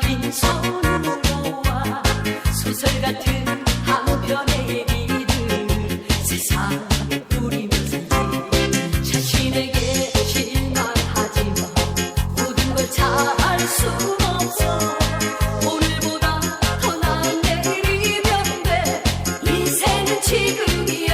빈손으로 와 소설 같은 한 편의 얘기를 세상 뿌리면서 자신에게 실망하지 마 모든 걸 잘할 수 없어. 오늘보다 더 나은 내일이면 지금이